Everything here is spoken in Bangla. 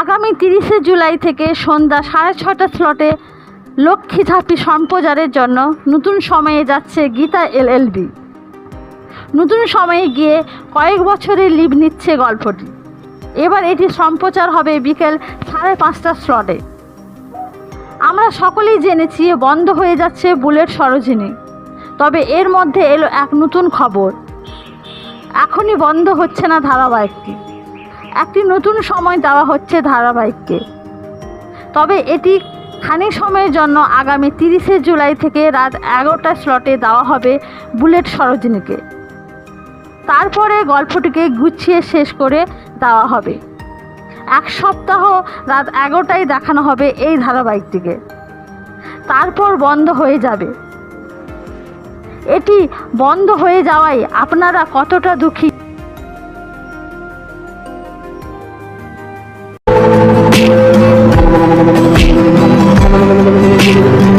আগামী তিরিশে জুলাই থেকে সন্ধ্যা সাড়ে ছটা স্লটে লক্ষ্মী ঝাঁপি সম্প্রচারের জন্য নতুন সময়ে যাচ্ছে গীতা এলএলবি। নতুন সময়ে গিয়ে কয়েক বছরের লিভ নিচ্ছে গল্পটি। এবার এটি সম্প্রচার হবে বিকেল সাড়ে পাঁচটা স্লটে। আমরা সকলেই জেনেছি বন্ধ হয়ে যাচ্ছে বুলেট সরোজিনী। তবে এর মধ্যে এলো এক নতুন খবর। এখনই বন্ধ হচ্ছে না ধারাবাহিকটি। একটি নতুন সময় দেওয়া হচ্ছে ধারাবাহিককে। তবে এটি খানিক সময়ের জন্য আগামী তিরিশে জুলাই থেকে রাত এগারোটা স্লটে দেওয়া হবে বুলেট সরোজিনীকে। তারপরে গল্পটিকে গুছিয়ে শেষ করে দেওয়া হবে। এক সপ্তাহ রাত এগারোটায় দেখানো হবে এই ধারাবাহিকটিকে। তারপর বন্ধ হয়ে যাবে। এটি বন্ধ হয়ে যাওয়ায় আপনারা কতটা দুঃখী? you.